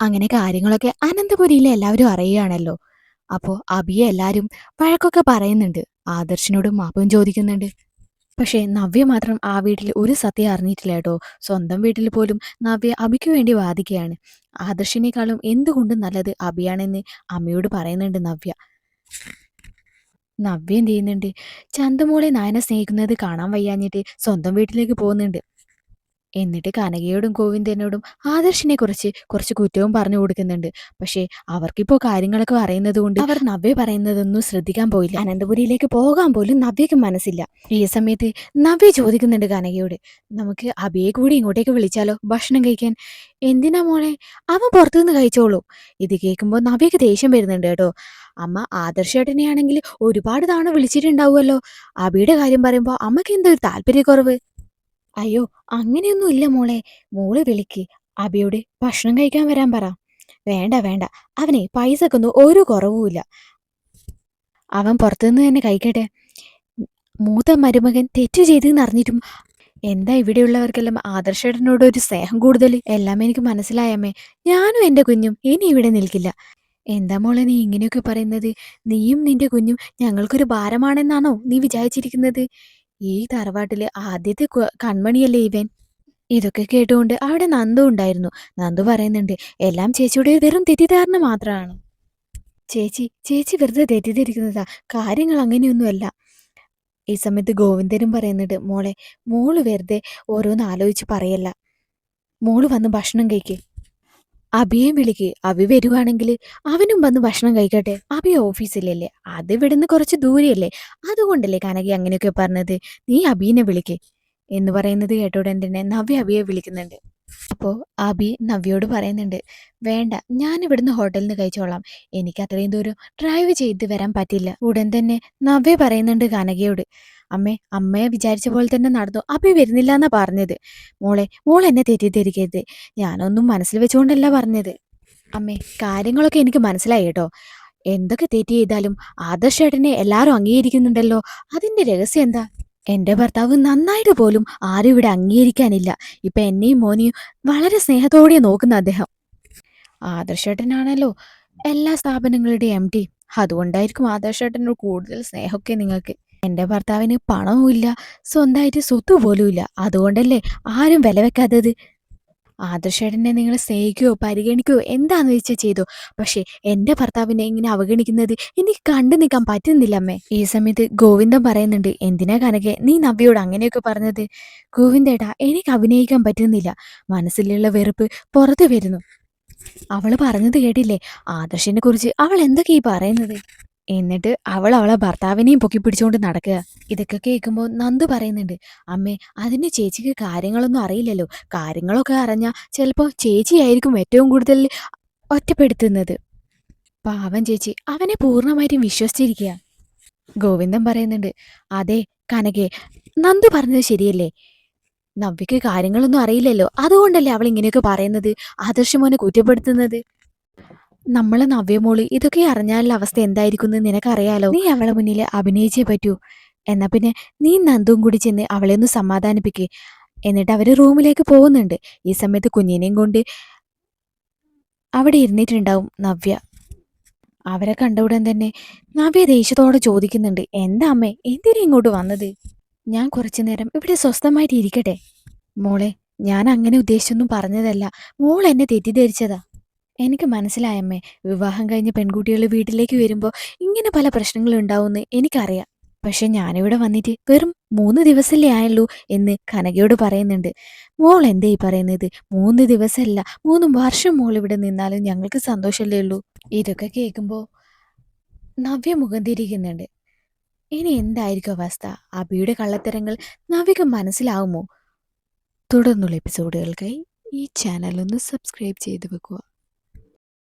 അങ്ങനെ കാര്യങ്ങളൊക്കെ അനന്തപുരിയിലെ എല്ലാവരും അറിയുകയാണല്ലോ. അപ്പോ അബിയെ എല്ലാരും വഴക്കൊക്കെ പറയുന്നുണ്ട്. ആദർശിനോടും മാപ്പും ചോദിക്കുന്നുണ്ട്. പക്ഷേ നവ്യ മാത്രം ആ വീട്ടിൽ ഒരു സത്യം അറിഞ്ഞിട്ടില്ല കേട്ടോ. സ്വന്തം വീട്ടിൽ പോലും നവ്യ അബിക്ക് വേണ്ടി വാദിക്കുകയാണ്. ആദർശിനേക്കാളും എന്തുകൊണ്ടും നല്ലത് അബിയാണെന്ന് അമ്മയോട് പറയുന്നുണ്ട് നവ്യ. നവ്യ എന്ത് ചെയ്യുന്നുണ്ട്? ചന്തമോളെ നായനെ സ്നേഹിക്കുന്നത് കാണാൻ വയ്യാഞ്ഞിട്ട് സ്വന്തം വീട്ടിലേക്ക് പോകുന്നുണ്ട്. എന്നിട്ട് കനകയോടും ഗോവിന്ദനോടും ആദർശിനെ കുറിച്ച് കുറച്ച് കുറ്റവും പറഞ്ഞു കൊടുക്കുന്നുണ്ട്. പക്ഷേ അവർക്കിപ്പോ കാര്യങ്ങളൊക്കെ അറിയുന്നത് കൊണ്ട് അവർ നവ്യ പറയുന്നതൊന്നും ശ്രദ്ധിക്കാൻ പോയില്ല. അനന്തപുരിയിലേക്ക് പോകാൻ പോലും നവ്യക്ക് മനസ്സില്ല. ഈ സമയത്ത് നവ്യ ചോദിക്കുന്നുണ്ട് കനകയോട് നമുക്ക് അബിയെ കൂടി ഇങ്ങോട്ടേക്ക് വിളിച്ചാലോ? ഭക്ഷണം കഴിക്കാൻ? എന്തിനാ മോളെ? അവൻ പുറത്തുനിന്ന് കഴിച്ചോളൂ. ഇത് കേൾക്കുമ്പോൾ നവ്യക്ക് ദേഷ്യം വരുന്നുണ്ട് കേട്ടോ. അമ്മ ആദർശേട്ടനെയാണെങ്കിൽ ഒരുപാട് തവണ വിളിച്ചിട്ടുണ്ടാവുമല്ലോ. അബിയുടെ കാര്യം പറയുമ്പോൾ അമ്മയ്ക്ക് എന്തൊരു താല്പര്യക്കുറവ്. അയ്യോ അങ്ങനെയൊന്നും ഇല്ല മോളെ. മോൾ വിളിക്ക്. അബിയോട് ഭക്ഷണം കഴിക്കാൻ വരാൻ പറ. വേണ്ട വേണ്ട. അവനെ പൈസക്കൊന്നും ഒരു കുറവുമില്ല അവൻ പുറത്തുനിന്ന് തന്നെ കഴിക്കട്ടെ. മൂത്ത മരുമകൻ തെറ്റു ചെയ്തെന്ന് അറിഞ്ഞിട്ടും എന്താ ഇവിടെയുള്ളവർക്കെല്ലാം ആദർശേട്ടനോട് ഒരു സ്നേഹം കൂടുതൽ? എല്ലാം എനിക്ക് മനസ്സിലായമ്മേ ഞാനും എന്റെ കുഞ്ഞും ഇനി ഇവിടെ നിൽക്കില്ല. എന്താ മോളെ നീ ഇങ്ങനെയൊക്കെ പറയുന്നത്? നീയും നിന്റെ കുഞ്ഞും ഞങ്ങൾക്കൊരു ഭാരമാണെന്നാണോ നീ വിചാരിച്ചിരിക്കുന്നത്? ഈ തറവാട്ടിലെ ആദ്യത്തെ കൺമണിയല്ലേ ഇവൻ? ഇതൊക്കെ കേട്ടുകൊണ്ട് അവിടെ നന്ദു ഉണ്ടായിരുന്നു. നന്ദു പറയുന്നുണ്ട് എല്ലാം ചേച്ചിയുടെ വെറും തെറ്റിദ്ധാരണ മാത്രമാണ്. ചേച്ചി ചേച്ചി വെറുതെ തെറ്റിദ്ധരിക്കുന്നതാ. കാര്യങ്ങൾ അങ്ങനെയൊന്നുമല്ല. ഈ സമയത്ത് ഗോവിന്ദനും പറയുന്നുണ്ട് മോളെ മോൾ വെറുതെ ഓരോന്ന് ആലോചിച്ച് പറയല്ല. മോൾ വന്ന് ഭക്ഷണം കഴിക്ക്. അഭിയെ വിളിക്ക്. അഭി വരുവാണെങ്കിൽ അവനും വന്ന് ഭക്ഷണം കഴിക്കട്ടെ. അഭി ഓഫീസിലല്ലേ? അത് ഇവിടുന്ന് കുറച്ച് ദൂരെയല്ലേ? അതുകൊണ്ടല്ലേ കനകി അങ്ങനെയൊക്കെ പറഞ്ഞത്. നീ അബീനെ വിളിക്ക്. എന്ന് പറയുന്നത് കേട്ടോടൻ തന്നെ നവ്യ അബിയെ വിളിക്കുന്നുണ്ട്. അപ്പോൾ അബി നവ്യോട് പറയുന്നുണ്ട് വേണ്ട ഞാൻ ഇവിടുന്ന് ഹോട്ടലിൽ നിന്ന് കഴിച്ചോളാം. എനിക്ക് അത്രയും ദൂരം ഡ്രൈവ് ചെയ്ത് വരാൻ പറ്റില്ല. ഉടൻ തന്നെ നവ്യ പറയുന്നുണ്ട് കനകയോട് അമ്മേ അമ്മയെ വിചാരിച്ച പോലെ തന്നെ നടന്നു. അബി വരുന്നില്ല എന്നാ പറഞ്ഞത്. മോളെ മോൾ എന്നെ തെറ്റിദ്ധരിക്കരുത്. ഞാനൊന്നും മനസ്സിൽ വെച്ചുകൊണ്ടല്ല പറഞ്ഞത്. അമ്മേ കാര്യങ്ങളൊക്കെ എനിക്ക് മനസ്സിലായി കേട്ടോ. എന്തൊക്കെ തെറ്റ് ചെയ്താലും ആദർശേട്ടനെ എല്ലാവരും അംഗീകരിക്കുന്നുണ്ടല്ലോ. അതിന്റെ രഹസ്യം എന്താ? എന്റെ ഭർത്താവ് നന്നായിട്ട് പോലും ആരും ഇവിടെ അംഗീകരിക്കാനില്ല. ഇപ്പൊ എന്നെയും മോനെയും വളരെ സ്നേഹത്തോടെ നോക്കുന്ന അദ്ദേഹം. ആദർശേട്ടനാണല്ലോ എല്ലാ സ്ഥാപനങ്ങളുടെയും എം ഡി. അതുകൊണ്ടായിരിക്കും ആദർശേട്ടനോട് കൂടുതൽ സ്നേഹമൊക്കെ നിങ്ങൾക്ക്. എന്റെ ഭർത്താവിന് പണവുമില്ല സ്വന്തമായിട്ട് സ്വത്ത് പോലും ഇല്ല അതുകൊണ്ടല്ലേ ആരും വില വെക്കാത്തത്? ആദർശേട്ടനെ നിങ്ങൾ സ്നേഹിക്കുകയോ പരിഗണിക്കുകയോ എന്താന്ന് വെച്ചാൽ ചെയ്തു? പക്ഷേ എന്റെ ഭർത്താവിനെ ഇങ്ങനെ അവഗണിക്കുന്നത് എനിക്ക് കണ്ടു നിൽക്കാൻ പറ്റുന്നില്ല അമ്മേ ഈ സമയത്ത് ഗോവിന്ദൻ പറയുന്നുണ്ട് എന്തിനാ കനകെ നീ നവ്യോട് അങ്ങനെയൊക്കെ പറഞ്ഞത്? ഗോവിന്ദേട്ടാ എനിക്ക് അഭിനയിക്കാൻ പറ്റുന്നില്ല. മനസ്സിലുള്ള വെറുപ്പ് പുറത്തു വരുന്നു. അവൾ പറഞ്ഞത് കേട്ടില്ലേ? ആദർശിനെ കുറിച്ച് അവൾ എന്തൊക്കെയാ പറയുന്നത്? എന്നിട്ട് അവൾ അവളെ ഭർത്താവിനെയും പൊക്കി പിടിച്ചുകൊണ്ട് നടക്കുക. ഇതൊക്കെ കേൾക്കുമ്പോൾ നന്ദു പറയുന്നുണ്ട് അമ്മേ അതിന് ചേച്ചിക്ക് കാര്യങ്ങളൊന്നും അറിയില്ലല്ലോ. കാര്യങ്ങളൊക്കെ അറിഞ്ഞാൽ ചിലപ്പോൾ ചേച്ചിയായിരിക്കും ഏറ്റവും കൂടുതൽ ഒറ്റപ്പെടുത്തുന്നത്. പാവൻ ചേച്ചി അവനെ പൂർണമായിട്ടും വിശ്വസിച്ചിരിക്കുക. ഗോവിന്ദൻ പറയുന്നുണ്ട് അതെ കനകെ നന്ദു പറഞ്ഞത് ശരിയല്ലേ? നവ്യക്ക് കാര്യങ്ങളൊന്നും അറിയില്ലല്ലോ. അതുകൊണ്ടല്ലേ അവൾ ഇങ്ങനെയൊക്കെ പറയുന്നത്? ആദർശമോനെ കുറ്റപ്പെടുത്തുന്നത്? നമ്മളെ നവ്യമോൾ ഇതൊക്കെ അറിഞ്ഞാലുള്ള അവസ്ഥ എന്തായിരിക്കും എന്ന് നിനക്കറിയാലോ? നീ അവളെ മുന്നിൽ അഭിനയിച്ചേ പറ്റൂ. എന്നാ പിന്നെ നീ നന്ദും കൂടി ചെന്ന് അവളെ ഒന്ന് സമാധാനിപ്പിക്കേ. എന്നിട്ട് അവർ റൂമിലേക്ക് പോകുന്നുണ്ട്. ഈ സമയത്ത് കുഞ്ഞിനെയും കൊണ്ട് അവിടെ ഇരുന്നിട്ടുണ്ടാവും നവ്യ. അവരെ കണ്ട ഉടൻ തന്നെ നവ്യ ദേഷ്യത്തോടെ ചോദിക്കുന്നുണ്ട് എന്താ അമ്മേ എന്തിനാ ഇങ്ങോട്ട് വന്നത്? ഞാൻ കുറച്ചു നേരം ഇവിടെ സ്വസ്ഥമായിട്ട് ഇരിക്കട്ടെ മോളെ ഞാൻ അങ്ങനെ ഉദ്ദേശിച്ചൊന്നും പറഞ്ഞതല്ല. മോൾ എന്നെ തെറ്റിദ്ധരിച്ചതാ. എനിക്ക് മനസ്സിലായമ്മേ വിവാഹം കഴിഞ്ഞ് പെൺകുട്ടികൾ വീട്ടിലേക്ക് വരുമ്പോൾ ഇങ്ങനെ പല പ്രശ്നങ്ങളും ഉണ്ടാവുമെന്ന് എനിക്കറിയാം. പക്ഷെ ഞാനിവിടെ വന്നിട്ട് വെറും മൂന്ന് ദിവസമല്ലേ ആയല്ലോ എന്ന് കനകയോട് പറയുന്നുണ്ട്. മോൾ എന്തേ ഈ പറയുന്നത്? മൂന്ന് ദിവസമല്ല മൂന്ന് വർഷം മോൾ ഇവിടെ നിന്നാലും ഞങ്ങൾക്ക് സന്തോഷമല്ലേ ഉള്ളൂ? ഇതൊക്കെ കേൾക്കുമ്പോൾ നവ്യ മുഖം തിരിക്കുന്നുണ്ട് ഇനി എന്തായിരിക്കും അവസ്ഥ? അബിയുടെ കള്ളത്തരങ്ങൾ നവ്യക്ക് മനസ്സിലാവുമോ? തുടർന്നുള്ള എപ്പിസോഡുകൾക്കായി ഈ ചാനൽ ഒന്ന് സബ്സ്ക്രൈബ് ചെയ്ത് വെക്കുക.